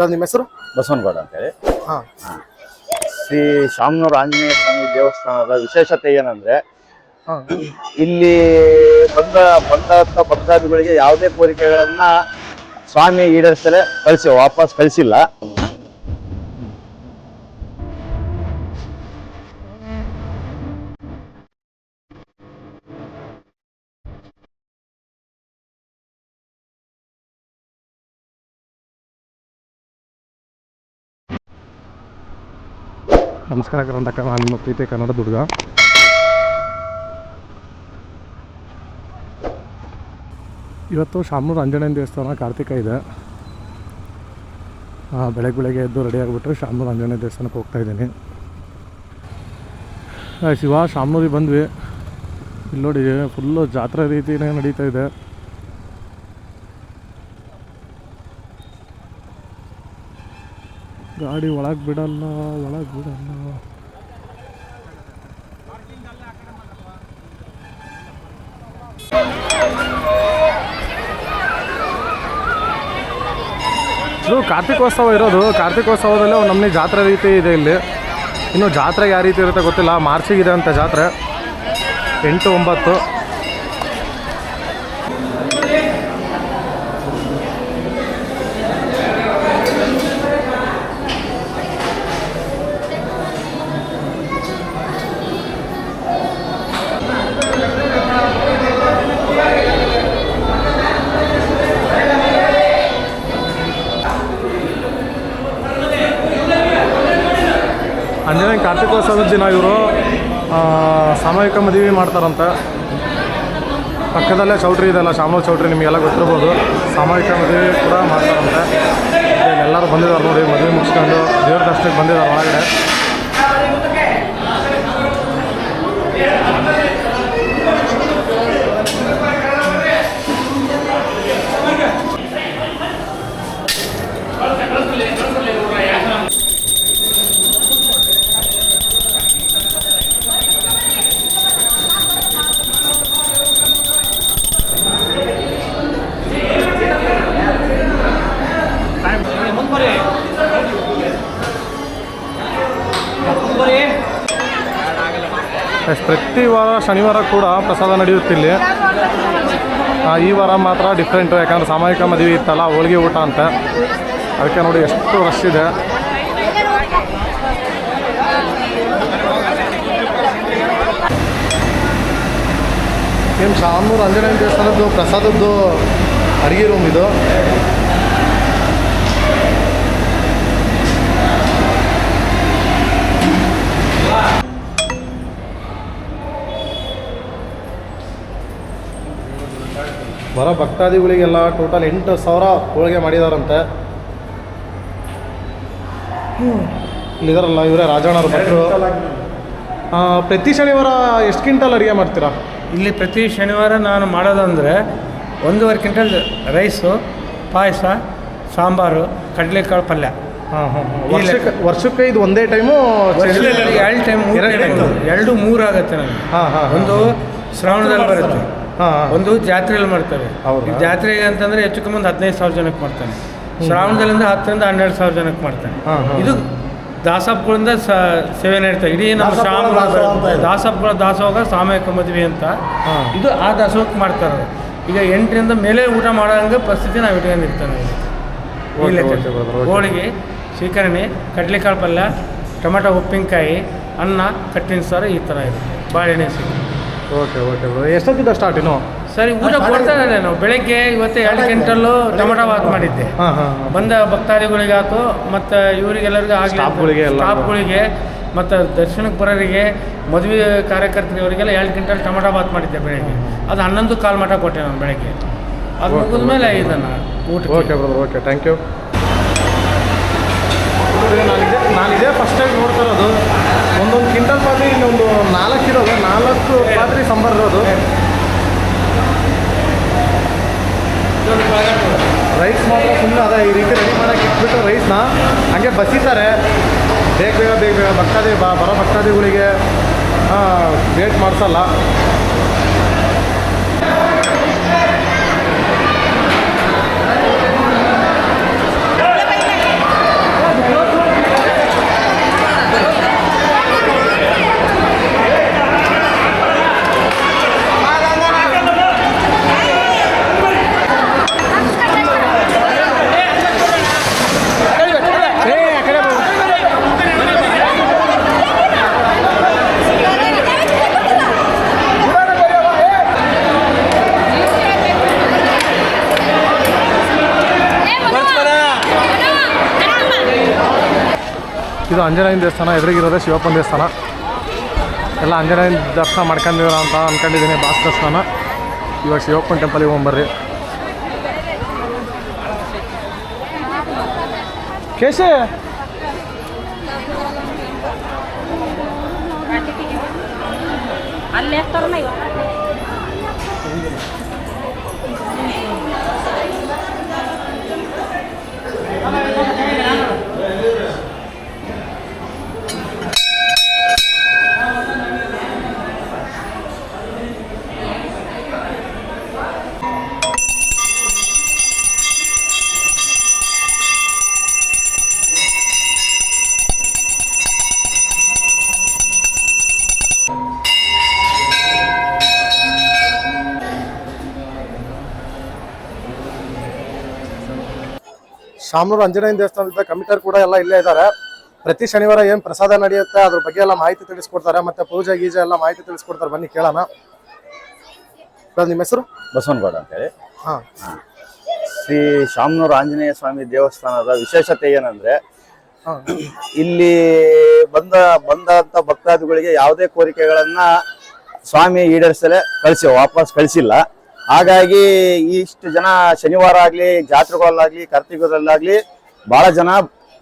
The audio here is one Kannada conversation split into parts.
ಬ್ರದರ್ ನಿಮ್ಮ ಹೆಸರು? ಬಸವನಗೌಡ ಅಂತೇಳಿ. ಹಾ. ಶ್ರೀ ಶಾಮನೂರು ಆಂಜನೇಯ ಸ್ವಾಮಿ ದೇವಸ್ಥಾನದ ವಿಶೇಷತೆ ಏನಂದ್ರೆ ಇಲ್ಲಿ ಬಂದ ಬಂದಂತ ಭಕ್ತಾದಿಗಳಿಗೆ ಯಾವುದೇ ಕೋರಿಕೆಗಳನ್ನ ಸ್ವಾಮಿ ಈಡೇರಿಸಲೇ ಕಳಿಸಿ ವಾಪಸ್ ಕಳಿಸಿಲ್ಲ. ನಮಸ್ಕಾರ ಕರ್ನಾಟಕ ನಾನು ನಿಮ್ಮ ಪ್ರೀತಿ ಕನ್ನಡ ದುರ್ಗ. ಇವತ್ತು ಶಾಮೂರು ಆಂಜನೇಯನ ದೇವಸ್ಥಾನ ಕಾರ್ತಿಕ ಇದೆ. ಬೆಳಗ್ಗೆ ಬೆಳಗ್ಗೆ ಎದ್ದು ರೆಡಿ ಆಗಿಬಿಟ್ರೆ ಶಾಮೂರು ಆಂಜನೇಯ ದೇವಸ್ಥಾನಕ್ಕೆ ಹೋಗ್ತಾ ಇದ್ದೀನಿ. ಶಿವ ಶಾಮೂರಿಗೆ ಬಂದ್ವಿ. ಇಲ್ಲಿ ನೋಡಿ ಫುಲ್ಲು ಜಾತ್ರೆ ರೀತಿಯೇ ನಡೀತಾ ಇದೆ. ಗಾಡಿ ಒಳಗೆ ಬಿಡಲ್ಲ ಒಳಗೆ ಬಿಡಲ್ಲ. ಇದು ಕಾರ್ತಿಕೋತ್ಸವ ಇರೋದು. ಕಾರ್ತಿಕೋತ್ಸವದಲ್ಲೇ ಒಂದು ನಮ್ಮನೆ ಜಾತ್ರೆ ರೀತಿ ಇದೆ ಇಲ್ಲಿ. ಇನ್ನು ಜಾತ್ರೆ ಯಾವ ರೀತಿ ಇರುತ್ತೆ ಗೊತ್ತಿಲ್ಲ. ಮಾರ್ಚಿಗಿದೆ ಅಂತ ಜಾತ್ರೆ. ಎಂಟು ಒಂಬತ್ತು. ಕಾರ್ತಿಕೋತ್ಸವದ ದಿನ ಇವರು ಸಾಮೂಹಿಕ ಮದುವೆ ಮಾಡ್ತಾರಂತೆ. ಪಕ್ಕದಲ್ಲೇ ಚೌಟ್ರಿ ಇದೆಲ್ಲ ಶಾಮನೂರು ಚೌಟ್ರಿ ನಿಮಗೆಲ್ಲ ಗೊತ್ತಿರ್ಬೋದು. ಸಾಮೂಹಿಕ ಮದುವೆ ಕೂಡ ಮಾಡ್ತಾರಂತೆ. ಎಲ್ಲರೂ ಬಂದಿದ್ದಾರೆ ನೋಡಿ, ಮದುವೆ ಮುಗಿಸ್ಕೊಂಡು ದೇವ್ರ ದರ್ಶನಕ್ಕೆ ಬಂದಿದ್ದಾರೆ ಒಳಗಡೆ. ಪ್ರತಿ ವಾರ ಶನಿವಾರ ಕೂಡ ಪ್ರಸಾದ ನಡೆಯುತ್ತಿಲ್ಲಿ ಈ ವಾರ ಮಾತ್ರ ಡಿಫ್ರೆಂಟು ಯಾಕಂದ್ರೆ ಸಾಮಾಜಿಕ ಮದುವೆ ಇತ್ತಲ್ಲ, ಹೋಳಿಗೆ ಊಟ ಅಂತ. ಅದಕ್ಕೆ ನೋಡಿ ಎಷ್ಟು ರಶ್ ಇದೆ. ನಿಮ್ಮ ಶಾಮೂರು ಆಂಜನೇಯ ದೇವಸ್ಥಾನದ್ದು ಪ್ರಸಾದದ್ದು ಅಡುಗೆ ರೂಮ್ ಇದು? ಬರೋ ಭಕ್ತಾದಿಗಳಿಗೆಲ್ಲ ಟೋಟಲ್ ಎಂಟು ಸಾವಿರ ಹೋಳಿಗೆ ಮಾಡಿದಾರಂತೆ. ಇಲ್ಲಿದಾರಲ್ಲ ಇವರೇ ರಾಜಣ್ಣವ್ರ ಭಟ್ರು ಪ್ರತಿ ಶನಿವಾರ ಎಷ್ಟು ಕ್ವಿಂಟಲ್ ಅಡುಗೆ ಮಾಡ್ತೀರಾ? ಇಲ್ಲಿ ಪ್ರತಿ ಶನಿವಾರ ನಾನು ಮಾಡೋದಂದರೆ ಒಂದೂವರೆ ಕ್ವಿಂಟಲ್ ರೈಸು ಪಾಯಸ ಸಾಂಬಾರು ಕಡಲೆಕಾಳು ಪಲ್ಯ. ಹಾಂ ಹಾಂ ವರ್ಷಕ್ಕೆ ವರ್ಷಕ್ಕೆ ಇದು ಒಂದೇ ಟೈಮು ಎರಡು ಟೈಮ್ ಎರಡು ಮೂರು ಆಗುತ್ತೆ ನನಗೆ. ಹಾಂ ಹಾಂ ಒಂದು ಶ್ರಾವಣದಲ್ಲಿ ಬರುತ್ತೆ. ಒಂದು ಜಾತ್ರೆಯಲ್ಲಿ ಮಾಡ್ತೇವೆ ಜಾತ್ರೆ ಅಂತಂದ್ರೆ ಜಾತ್ರೆಗೆ ಅಂತಂದ್ರೆ ಹೆಚ್ಚು ಕಮ್ಮಿ ಒಂದು ಹದಿನೈದು ಸಾವಿರ ಜನಕ್ಕೆ ಮಾಡ್ತಾನೆ ಶ್ರಾವಣದಲ್ಲಿಂದ ಹತ್ತರಿಂದ ಹನ್ನೆರಡು ಸಾವಿರ ಜನಕ್ಕೆ ಮಾಡ್ತಾನೆ. ಇದು ದಾಸಪ್ಪಗಳಿಂದ ಸ ಸೇವೆ ನಡೀತಾ ಇಡೀ ನಮ್ಮ ದಾಸಪ್ಪಗಳ ಶ್ರಾವಣ. ದಾಸಪ್ಪಗಳ ದಾಸೋಹ ಸಾಮೂಹಿಕ ಮದುವೆ ಅಂತ. ಇದು ಆ ದಾಸೋಹಕ್ಕೆ ಮಾಡ್ತಾರೆ. ಈಗ ಎಂಟರಿಂದ ಮೇಲೆ ಊಟ ಮಾಡೋಂಗೆ ಪರಿಸ್ಥಿತಿ ನಾವು ಇಟ್ಕೊಂಡಿರ್ತಾನೆ. ಹೋಳಿಗೆ ಸ್ವೀಕರಣೆ ಕಡಲೆಕಾಳು ಪಲ್ಯ ಟೊಮೆಟೊ ಉಪ್ಪಿನಕಾಯಿ ಅನ್ನ ಕಟ್ಟಿನ ಸಾರು ಈ ಥರ ಇದೆ. ಬಾಳೆಹಣ್ಣೆ ಸಿಹಿ ಓಕೆ ಓಕೆ ಎಷ್ಟೊತ್ತಿದ್ದ ಸ್ಟಾರ್ಟ್ ಇನ್ನು? ಸರಿ ಊಟ ಕೊಡ್ತಾ ನಾನು. ನಾವು ಬೆಳಗ್ಗೆ ಇವತ್ತು ಎರಡು ಕ್ವಿಂಟಲ್ಲು ಟೊಮೆಟೊ ಬಾತ್ ಮಾಡಿದ್ದೆ. ಹಾಂ ಹಾಂ ಹಾಂ. ಬಂದ ಭಕ್ತಾದಿಗಳಿಗಾತು ಮತ್ತು ಇವರಿಗೆಲ್ಲರಿಗೂ ಆಗಲಿ ಸ್ಟಾಪ್ಗಳಿಗೆ ಸ್ಟಾಪ್ಗಳಿಗೆ ಮತ್ತು ದರ್ಶನಕ್ಕೆ ಬರೋರಿಗೆ ಮದುವೆ ಕಾರ್ಯಕರ್ತರಿವರಿಗೆಲ್ಲ ಎರಡು ಕ್ವಿಂಟಲ್ ಟೊಮೆಟೊ ಬಾತ್ ಮಾಡಿದ್ದೆ ಬೆಳಗ್ಗೆ. ಅದು ಹನ್ನೊಂದು ಕಾಲು ಮಠ ಕೊಟ್ಟೆ ನಾನು ಬೆಳಗ್ಗೆ. ಅದು ಓಕೆ, ಮುಗಿದ ಮೇಲೆ ಇದನ್ನು ಊಟ okay bro okay. Thank you ನಾನಿದೆ first time ನೋಡ್ತಿರೋದು. ಒಂದೊಂದು ಕ್ವಿಂಟಲ್ ಪಾತ್ರೆ, ಇನ್ನೊಂದು ನಾಲ್ಕು ಇರೋದು. ನಾಲ್ಕು ಪಾತ್ರೆ ಸಾಂಬಾರು ಇರೋದು. ರೈಸ್ ಮಾತ್ರ ಸುಮ್ಮನೆ ಅದ. ಈ ರೀತಿ ರೆಡಿ ಮಾಡೋಕೆ ಇಟ್ಬಿಟ್ಟು ರೈಸ್ನ ಹಂಗೆ ಬಸಿತಾರೆ. ಬೇಗ ಬೇಗ ಬೇಗ ಬೇಗ. ಭಕ್ತಾದಿ ಬರೋ ಭಕ್ತಾದಿಗಳಿಗೆ ವೇಟ್ ಮಾಡಿಸಲ್ಲ. ಇದು ಆಂಜನೇಯನ ದೇವಸ್ಥಾನ ಎದುರಿಗಿರೋದೇ ಶಿವಪ್ಪನ ದೇವಸ್ಥಾನ. ಎಲ್ಲ ಆಂಜನೇಯನ ದರ್ಶನ ಮಾಡ್ಕೊಂಡಿದ್ರ ಅಂತ ಅಂದ್ಕೊಂಡಿದ್ದೀನಿ ದೇವಸ್ಥಾನ ಇವಾಗ ಶಿವಪ್ಪನ ಟೆಂಪಲಿಗೆ ಹೋಗ್ಬರ್ರಿ. ಕೇಶ! ಅಲ್ಲಿ ಶಾಮನೂರು ಆಂಜನೇಯನ ದೇವಸ್ಥಾನದ ಕಮಿಟರ್ ಕೂಡ ಎಲ್ಲ ಇಲ್ಲೇ ಇದ್ದಾರೆ. ಪ್ರತಿ ಶನಿವಾರ ಏನು ಪ್ರಸಾದ ನಡೆಯುತ್ತೆ ಅದ್ರ ಬಗ್ಗೆ ಎಲ್ಲ ಮಾಹಿತಿ ತಿಳಿಸ್ಕೊಡ್ತಾರೆ. ಮತ್ತೆ ಪೂಜೆ ಗೀಜೆ ಎಲ್ಲ ಮಾಹಿತಿ ತಿಳಿಸ್ಕೊಡ್ತಾರೆ. ಬನ್ನಿ ಕೇಳೋಣ. ನಿಮ್ಮ ಹೆಸರು? ಬಸವನಗೌಡ ಅಂತೇಳಿ ಹಾ. ಶ್ರೀ ಶಾಮನೂರು ಆಂಜನೇಯ ಸ್ವಾಮಿ ದೇವಸ್ಥಾನದ ವಿಶೇಷತೆ ಏನಂದ್ರೆ ಇಲ್ಲಿ ಬಂದ ಬಂದಂತ ಭಕ್ತಾದಿಗಳಿಗೆ ಯಾವುದೇ ಕೋರಿಕೆಗಳನ್ನ ಸ್ವಾಮಿ ಈಡೇರಿಸಲೇ ಕಳಿಸಿ ವಾಪಸ್ ಕಳಿಸಿಲ್ಲ. ಹಾಗಾಗಿ ಇಷ್ಟು ಜನ ಶನಿವಾರ ಆಗ್ಲಿ, ಜಾತ್ರೆಗಳಲ್ಲಾಗ್ಲಿ ಕಾರ್ತಿಕದಲ್ಲಾಗ್ಲಿ ಬಹಳ ಜನ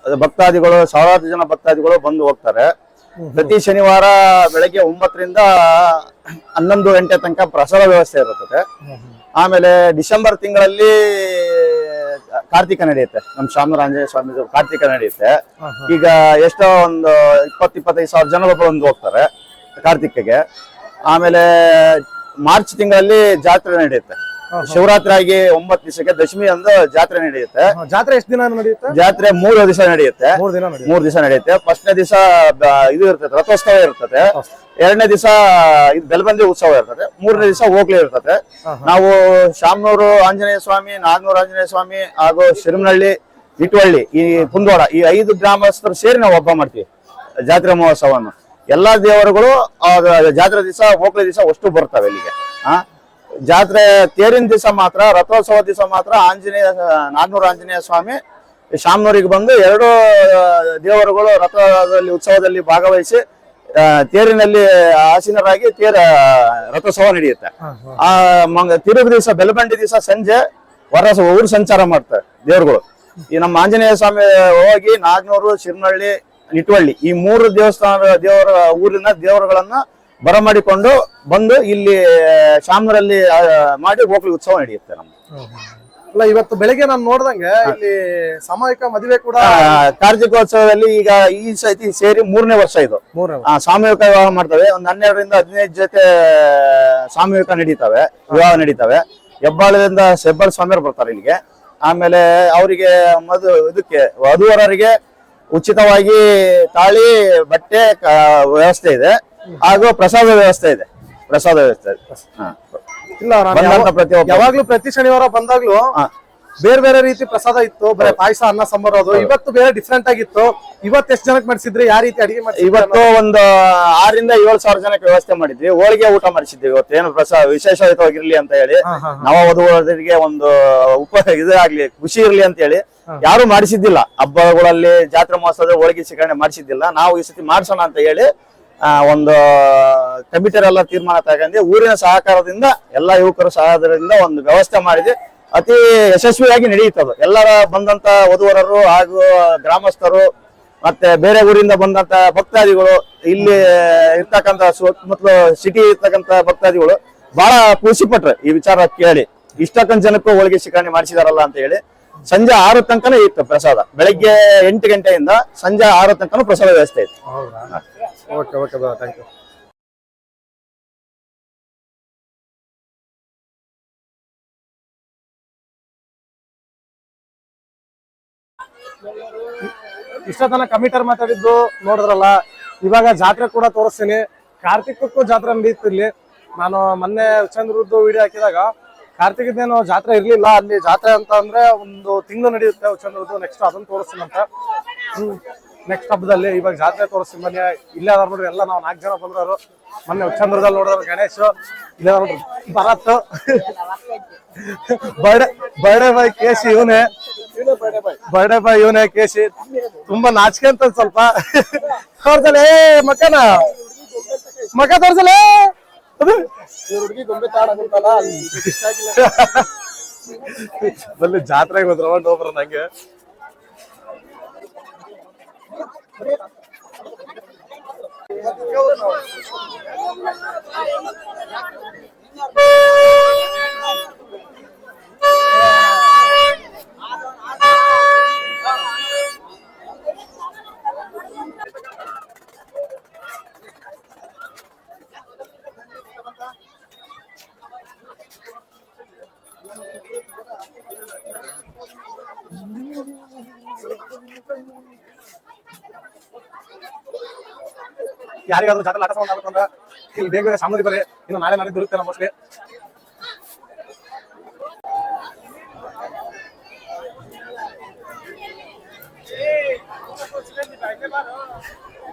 ಭಕ್ತಾದಿಗಳು, ಸಾವಿರಾರು ಜನ ಭಕ್ತಾದಿಗಳು ಬಂದು ಹೋಗ್ತಾರೆ. ಪ್ರತಿ ಶನಿವಾರ ಬೆಳಗ್ಗೆ ಒಂಬತ್ತರಿಂದ ಹನ್ನೊಂದು ಗಂಟೆ ತನಕ ಪ್ರಸಾದ ವ್ಯವಸ್ಥೆ ಇರುತ್ತದೆ. ಆಮೇಲೆ ಡಿಸೆಂಬರ್ ತಿಂಗಳಲ್ಲಿ ಕಾರ್ತಿಕ ನಡೆಯುತ್ತೆ. ನಮ್ಮ ಶಾಮರ ಆಂಜನೇಯ ಸ್ವಾಮಿ ಕಾರ್ತಿಕ ನಡೆಯುತ್ತೆ. ಈಗ ಎಷ್ಟೋ ಒಂದು ಇಪ್ಪತ್ತು, ಇಪ್ಪತ್ತೈದು ಸಾವಿರ ಜನ ಬಂದು ಹೋಗ್ತಾರೆ ಕಾರ್ತಿಕಗೆ. ಆಮೇಲೆ ಮಾರ್ಚ್ ತಿಂಗಳಲ್ಲಿ ಜಾತ್ರೆ ನಡೆಯುತ್ತೆ. ಶಿವರಾತ್ರಿ ಆಗಿ ಒಂಬತ್ತು ದಿವಸಕ್ಕೆ ದಶಮಿ ಅಂದು ಜಾತ್ರೆ ನಡೆಯುತ್ತೆ. ಜಾತ್ರೆ ಎಷ್ಟು ದಿನ ನಡೆಯುತ್ತೆ? ಜಾತ್ರೆ ಮೂರು ದಿವಸ ನಡೆಯುತ್ತೆ. ಮೂರು ದಿನ ನಡೆಯುತ್ತೆ. ಮೂರ್ ದಿವಸ ನಡೆಯುತ್ತೆ. ಫಸ್ಟ್ನೇ ದಿವಸ ಇದು ಇರ್ತದೆ ರಥೋತ್ಸವ ಇರ್ತದೆ. ಎರಡನೇ ದಿವಸ ಇದು ಬೆಲ್ಬಂದಿ ಉತ್ಸವ ಇರ್ತದೆ. ಮೂರನೇ ದಿವಸ ಹೋಗ್ಲಿ ಇರ್ತದೆ. ನಾವು ಶಾಮನೂರು ಆಂಜನೇಯ ಸ್ವಾಮಿ ನಾಗನೂರು ಆಂಜನೇಯ ಸ್ವಾಮಿ ಹಾಗೂ ಶಿರಮನಹಳ್ಳಿ ಇಟ್ವಳ್ಳಿ ಈ ಕುಂದವಾಡ ಈ ಐದು ಗ್ರಾಮಸ್ಥರು ಸೇರಿ ನಾವು ಹಬ್ಬ ಮಾಡ್ತೀವಿ ಜಾತ್ರೆ ಮಹೋತ್ಸವವನ್ನು. ಎಲ್ಲಾ ದೇವರುಗಳು ಜಾತ್ರೆ ದಿವಸ ಹೋಗ್ಲಿ ದಿವಸ ಅಷ್ಟು ಬರ್ತವೆ ಇಲ್ಲಿಗೆ. ಆ? ಜಾತ್ರೆ ತೇರಿನ ದಿವಸ ಮಾತ್ರ ರಥೋತ್ಸವ ದಿವಸ ಮಾತ್ರ ಆಂಜನೇಯ ನಾಗನೂರು ಆಂಜನೇಯ ಸ್ವಾಮಿ ಶಾಮನೂರಿಗೆ ಬಂದು ಎರಡು ದೇವರುಗಳು ರಥದಲ್ಲಿ ಉತ್ಸವದಲ್ಲಿ ಭಾಗವಹಿಸಿ ತೇರಿನಲ್ಲಿ ಆಸೀನರಾಗಿ ತೇರ ರಥೋತ್ಸವ ನಡೆಯುತ್ತೆ. ಆ ಮಂಗ ತಿರುగు ದಿವಸ ಬೆಲಬಂಡಿ ದಿವಸ ಸಂಜೆ ಹೊರ ಊರು ಸಂಚಾರ ಮಾಡ್ತಾರೆ ದೇವರುಗಳು. ಈ ನಮ್ಮ ಆಂಜನೇಯ ಸ್ವಾಮಿ ಹೋಗಿ ನಾಗ್ನೂರು ಶಿರ್ನಹಳ್ಳಿ ನಿಟ್ವಳ್ಳಿ. ಈ ಮೂರು ದೇವಸ್ಥಾನ ದೇವರ ಊರಿನ ದೇವರುಗಳನ್ನ ಬರಮಾಡಿಕೊಂಡು ಬಂದು ಇಲ್ಲಿ ಶಾಮರಲ್ಲಿ ಮಾಡಿ ಹೋಗ್ಲಿ ಉತ್ಸವ ನಡೆಯುತ್ತೆ ನಮ್ಮ ಅಲ್ಲ ಇವತ್ತು ಬೆಳಿಗ್ಗೆ ನಾನು ನೋಡ್ದಂಗೆ ಇಲ್ಲಿ ಸಾಮೂಹಿಕ ಮದುವೆ ಕೂಡ ಕಾರ್ಜಿಕೋತ್ಸವದಲ್ಲಿ ಕಾರ್ತಿಕೋತ್ಸವದಲ್ಲಿ ಈಗ ಈ ಸತಿ ಸೇರಿ ಮೂರನೇ ವರ್ಷ ಇದು. ಸಾಮೂಹಿಕ ವಿವಾಹ ಮಾಡ್ತವೆ. ಒಂದ್ ಹನ್ನೆರಡರಿಂದ ಹದಿನೈದು ಜೊತೆ ಸಾಮೂಹಿಕ ನಡೀತವೆ ವಿವಾಹ ನಡೀತವೆ. ಹೆಬ್ಬಾಳದಿಂದ ಹೆಬ್ಬಾಳ ಸ್ವಾಮಿಯರು ಬರ್ತಾರೆ ಇಲ್ಲಿಗೆ. ಆಮೇಲೆ ಅವರಿಗೆ ಮದು ಇದಕ್ಕೆ ವಧುವರರಿಗೆ ಉಚಿತವಾಗಿ ತಾಳಿ ಬಟ್ಟೆ ವ್ಯವಸ್ಥೆ ಇದೆ ಹಾಗೂ ಪ್ರಸಾದ ವ್ಯವಸ್ಥೆ ಇದೆ ಪ್ರಸಾದ ವ್ಯವಸ್ಥೆ ಇದೆ. ಇಲ್ಲ ನಾನು ಬಂದಂತ ಪ್ರತಿಯೊಬ್ಬ ಯಾವಾಗ್ಲೂ ಪ್ರತಿ ಶನಿವಾರ ಬಂದಾಗ್ಲೂ. ಬೇರೆ ಬೇರೆ ರೀತಿ ಪ್ರಸಾದ ಇತ್ತು ಬರೀ ಪಾಯಸ ಅನ್ನ ಸಾಂಬಾರು ಅದು. ಇವತ್ತು ಬೇರೆ ಡಿಫ್ರೆಂಟ್ ಆಗಿತ್ತು. ಇವತ್ತು ಎಷ್ಟು ಜನಕ್ಕೆ ಮಾಡಿಸಿದ್ರಿ? ಯಾವ ರೀತಿ ಅಡಿಗೆ ಮಾಡಿ ಇವತ್ತು ಒಂದು ಆರಿಂದ ಏಳು ಸಾವಿರ ಜನಕ್ಕೆ ವ್ಯವಸ್ಥೆ ಮಾಡಿದ್ವಿ. ಹೋಳಿಗೆ ಊಟ ಮಾಡಿಸಿದ್ವಿ ಇವತ್ತು. ಏನು ಪ್ರಸಾದ ವಿಶೇಷವಾಗಿರ್ಲಿ ಅಂತ ಹೇಳಿ. ನವ ವಧುವರರಿಗೆ ಒಂದು ಉಪ ಇದಾಗ್ಲಿ ಖುಷಿ ಇರ್ಲಿ ಅಂತ ಹೇಳಿ. ಯಾರು ಮಾಡಿಸಿದ್ದಿಲ್ಲ. ಹಬ್ಬಗಳಲ್ಲಿ ಜಾತ್ರೆ ಮಹೋತ್ಸವದ ಹೋಳಿಗೆ ಶೇಖರಣೆ ಮಾಡಿಸಿದ್ದಿಲ್ಲ. ನಾವು ಈ ಸತಿ ಮಾಡ್ಸೋಣ ಅಂತ ಹೇಳಿ ಆ, ಒಂದು ಕಮಿಟರ್ ಎಲ್ಲ ತೀರ್ಮಾನ ತಗೊಂಡು ಊರಿನ ಸಹಕಾರದಿಂದ ಎಲ್ಲಾ ಯುವಕರ ಸಹಕಾರದಿಂದ ಒಂದು ವ್ಯವಸ್ಥೆ ಮಾಡಿದ್ವಿ. ಅತಿ ಯಶಸ್ವಿಯಾಗಿ ನಡೆಯುತ್ತದು ಎಲ್ಲರ ಬಂದಂತ ವಧುವರರು ಹಾಗೂ ಗ್ರಾಮಸ್ಥರು ಮತ್ತೆ ಬೇರೆ ಊರಿಂದ ಬಂದಂತ ಭಕ್ತಾದಿಗಳು ಇಲ್ಲಿ ಇರ್ತಕ್ಕಂತ ಸುತ್ತಮುತ್ತಲು ಸಿಟಿ ಇರ್ತಕ್ಕಂತ ಭಕ್ತಾದಿಗಳು ಬಹಳ ಖುಷಿ ಪಟ್ರು ಈ ವಿಚಾರ ಕೇಳಿ. ಇಷ್ಟಕ್ಕಂತ ಜನಕ್ಕೂ ಹೋಳಿಗೆ ಶಿಖರಣೆ ಮಾಡಿಸಿದಾರಲ್ಲ ಅಂತ ಹೇಳಿ ಸಂಜೆ ಆರು ತನಕನೂ ಇತ್ತು ಪ್ರಸಾದ. ಬೆಳಗ್ಗೆ ಎಂಟು ಗಂಟೆಯಿಂದ ಸಂಜೆ ಆರು ತನಕನೂ ಪ್ರಸಾದ ವ್ಯವಸ್ಥೆ ಇತ್ತು. ಇಷ್ಟ ತನ ಕಮಿಟರ್ ಮಾತಾಡಿದ್ದು ನೋಡಿದ್ರಲ್ಲ ಇವಾಗ ಜಾತ್ರೆ ಕೂಡ ತೋರಿಸ್ತೀನಿ. ಕಾರ್ತಿಕಕ್ಕೂ ಜಾತ್ರೆ ನಡೀತು ಇಲ್ಲಿ. ನಾನು ಮೊನ್ನೆ ಚಂದ್ರದ್ದು ವಿಡಿಯೋ ಹಾಕಿದಾಗ ಕಾರ್ತಿಕದೇನು ಜಾತ್ರೆ ಇರ್ಲಿಲ್ಲ. ಅಲ್ಲಿ ಜಾತ್ರೆ ಅಂತ ಅಂದ್ರೆ ಒಂದು ತಿಂಗಳು ನಡೆಯುತ್ತೆ ಚಂದ್ರದ್ದು. ನೆಕ್ಸ್ಟ್ ಅದನ್ನ ತೋರಿಸ್ತೀನಿ ಅಂತ. ನೆಕ್ಸ್ಟ್ ಹಬ್ಬದಲ್ಲಿ ಇವಾಗ ಜಾತ್ರೆ ತೋರಿಸ್ತೀನಿ ಮೊನ್ನೆ ಇಲ್ಲೇ ಅದಾರ ನೋಡ್ರಿ ಎಲ್ಲ ನಾವು ನಾಲ್ಕು ಜನ ಬಂದ್ರು ಮೊನ್ನೆ ಚಂದ್ರದಲ್ಲಿ ನೋಡಿದ್ರು ಗಣೇಶ್ ಇಲ್ಲೇ ನೋಡ್ರಿ ಭರತ್. ಬರ್ಡೇ ಬರ್ಡೇ ಬಾಯ್ ಕೇಶ್ ಇವನೇ. ಬರ್ಡೇ ಬಾಯ್ ಇವನೇ ಕೇಸಿ ತುಂಬಾ ನಾಚಿಕೆ ಅಂತ ಸ್ವಲ್ಪ. ತೋರ್ಸಲೆ ಏ ಮಕ್ಕನ. ಮಕ್ಕ ತೋರ್ಸಲೆ ಅದು ಬಲ್ಲಿ ಜಾತ್ರೆಗೆ ಒಂದು ರೌಂಡ್ ಹೋಗ್ಬರ ನಂಗೆ ಯಾರಿಗಾದ್ರೂ ಜಾತ್ರೆ ಆಟ ಸೌಂಡ್ ಆಗ್ಬೇಕಂದ್ರ ಇಲ್ಲಿ ಬೇಗ ಬೇಗ ಸಾಮಗ್ರಿ ಬರೀ ಇನ್ನು ನಾಳೆ ನಾಳೆ ಬರುತ್ತೆ ಮೋಸ್ಟ್ಲಿ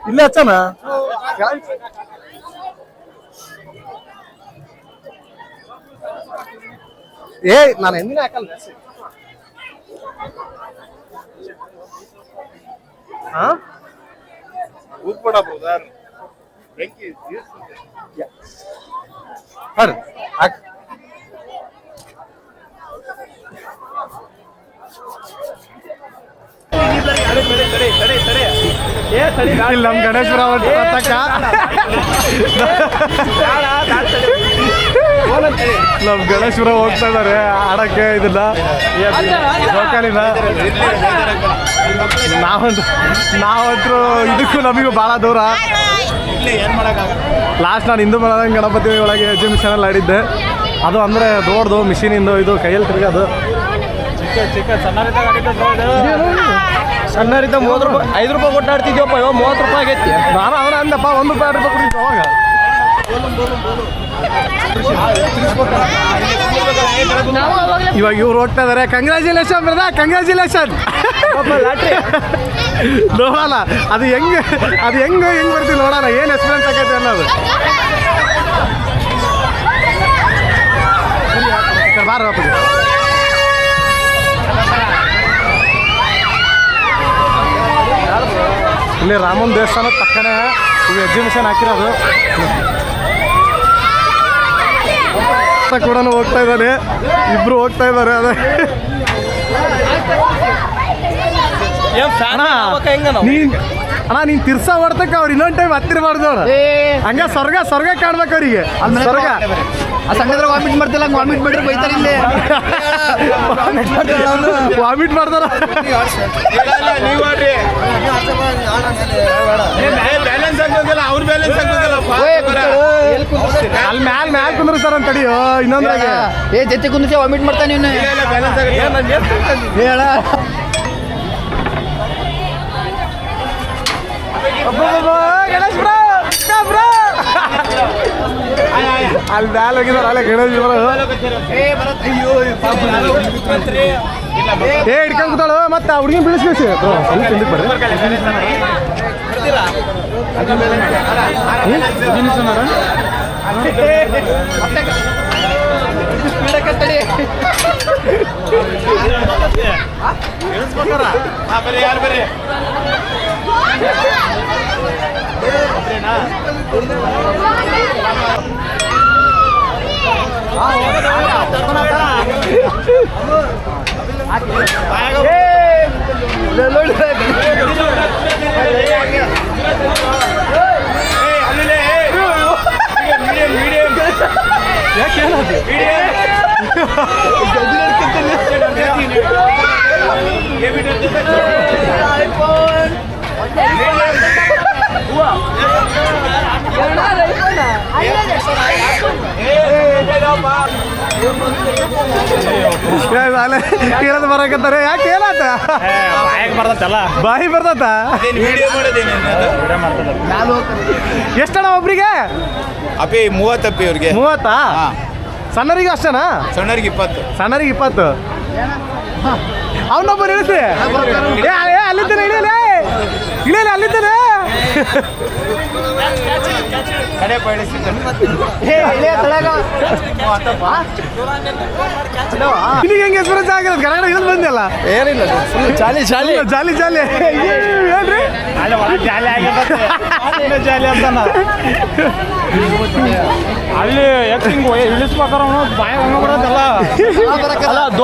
ಇಲ್ಲೇ ಹಚ್ಚನ ಏ ನಾನು ಎಂದಿನ ಹಾಕಲ್ಲ ಹಾ ಊದ್ಬೇಡ ಬ್ರದರ್ ಬೆಂಕಿ ಬರ್ರಿ ಹಾಕ್. ಇಲ್ಲಿ ನಮ್ ಗಣೇಶ್ವರ ನಮ್ ಗಣೇಶ್ವರ ಹೋಗ್ತಾ ಇದಾರೆ. ಆಡಕ್ಕೆ ಇದನ್ನ ಜೋಕಾಲಿನ ನಾವಂತೂ ನಾವಂತೂ ಇದಕ್ಕೂ ನಮಗೂ ಬಹಳ ದೂರ. ಲಾಸ್ಟ್ ನಾನು ಹಿಂದೂ ಮಲದ ಗಣಪತಿ ಒಳಗೆ ಎಕ್ಸಿಬಿಷನ್ ಎಲ್ಲ ಆಡಿದ್ದೆ. ಅದು ಅಂದ್ರೆ ದೊಡ್ಡದು ಮಿಷಿನಿಂದು ಇದು ಕೈಯಲ್ಲಿ ತಿರ್ಗೋದು. ಸಣ್ಣರಿದ್ದ ಮೂವತ್ತು ರೂಪಾಯಿ ಐದು ರೂಪಾಯಿ ಕೊಟ್ಟು ಆಡ್ತಿದ್ಯಪ್ಪ ಇವಾಗ ಮೂವತ್ತು ರೂಪಾಯಿ ಆಗೈತಿ. ನಾನು ಅವನ ಅಂದಪ್ಪ ಒಂದು ರೂಪಾಯಿ ರೂಪಾಯಿ ಅವಾಗ. ಇವಾಗ ಇವ್ರು ಹೋಗ್ತಾ ಇದಾರೆ. ಕಂಗ್ರ್ಯಾಚುಲೇಷನ್ ಬ್ರದ ಕಂಗ್ರ್ಯಾಚುಲೇಷನ್ ನೋಡೋಣ. ಅದು ಹೆಂಗೆ ಅದು ಹೆಂಗೆ ಹೆಂಗ್ ಬರ್ತೀವಿ ನೋಡೋಣ. ಏನು ಎಕ್ಸ್ಪೀರಿಯನ್ಸ್ ಆಗೈತೆ ಅನ್ನೋದು. ಇಲ್ಲಿ ರಾಮನ್ ದೇವಸ್ಥಾನ ತಕ್ಕನೇ ಈಗ ಎಕ್ಸಿಬಿಷನ್ ಹಾಕಿರೋದು. ಕೂಡ ಹೋಗ್ತಾ ಇದ್ದಾನೆ. ಇಬ್ರು ಹೋಗ್ತಾ ಇದ್ದಾರೆ ಅದೇ. ಅಣ್ಣ ನೀನ್ ಅಣ್ಣ ನೀನ್ ತಿರ್ಸಾ ಹೊಡ್ತಕ್ಕ ಅವ್ರು ಇನ್ನೊಂದ್ ಟೈಮ್ ಹತ್ತಿರ ಮಾಡ್ದವ್ರ ಹಂಗ ಸ್ವರ್ಗ ಸ್ವರ್ಗ ಕಾಣ್ಬೇಕು ಅವರಿಗೆ. ಸ್ವರ್ಗ. ಆ ಸಣ್ಣದ್ರ ವಾಮಿಟ್ ಮಾಡ್ತಿಲ್ಲ ವಾಮಿಟ್ ಮಾಡಿ ಬೈತಾರೆ ಇಲ್ಲಿ. ವಾಮಿಟ್ ಮಾಡ್ತಾರ. ಅಲ್ಲಿ ಮ್ಯಾಲ್ ಮ್ಯಾಲ್ ಕುಂದ್ರಸ್ತಾರ ಅಂತ ತಡಿಯೋ ಇನ್ನೊಂದ್ರಾಗ. ಏ ಜೊತೆ ಕುಂದ್ರಿಸಿ ವಾಮಿಟ್ ಮಾಡ್ತಾನೆ ನೀನು ಹೇಳ. ಅಲ್ಲಿ ಮ್ಯಾಲ್ ಹೋಗಿದಾರ ಅಲ್ಲೇ ಗಣೇಶ್ ಬ್ರೋ ಏ ಹಿಡ್ಕೊಂಡ್ ಕೂತಾಳು ಮತ್ತೆ ಆ ಹುಡುಗಿನ ಬೀಳಿಸ್ಬೇಕು ಬ್ರೋ ಸ್ವಲ್ಪ ಹಿಂದಕ್ಕೆ ಬರ್ರಿ ಬರ್ರಿ ಯಾರು ಬರ್ರಿ ಕೇಳದ್ ಬರಕತ್ತಾರೆ ಯಾಕೆ ಏನಾತ ಬಾಯಿ ಬರ್ತತ ಎಷ್ಟಣ್ಣ ಒಬ್ರಿಗೆ? ಅಪ್ಪಿ ಮೂವತ್ತಪ್ಪಿ ಅವ್ರಿಗೆ ಮೂವತ್ತಾ. ಸಣ್ಣರಿಗೆ ಅಷ್ಟೇನಾ ಸಣ್ಣರಿಗೆ ಇಪ್ಪತ್ತು. ಸಣ್ಣರಿಗೆ ಇಪ್ಪತ್ತು. ಅವನೊಬ್ಬ ಇಳಿಸಿ ಏ, ಏ, ಅಲ್ಲಿದ್ದಾನೆ ಇಳಿಯಲೇ. ಇಳಿಯಲೇ ಅಲ್ಲಿದ್ದಾನೆ. ಕಡೆ ಪಡಿಸಿದ್ದು ನಿನಗೆ ಹೆಂಗೆ ಎಕ್ಸ್ಪೀರಿಯನ್ಸ್ ಆಗಿರೋದು? ಕನ್ನಡ ಇಳಿದು ಬಂದಿಲ್ಲ ಏನಿಲ್ಲ ಫುಲ್ ಚಾಲಿ ಚಾಲಿ ಜಾಲಿ ಜಾಲಿ. ಹೇಳ್ರಿ. ಜಾಲಿ ಜಾಲಿ ಅಂತಾನ. ಅಲ್ಲಿ ಎಕ್ಟಿಂಗ್ ಹಿಂಗೆ ಇಳಿಸ್ಬೇಕಾರೆ ಬಾಯಿ ಹಂಗ ಬರೋದಲ್ಲ.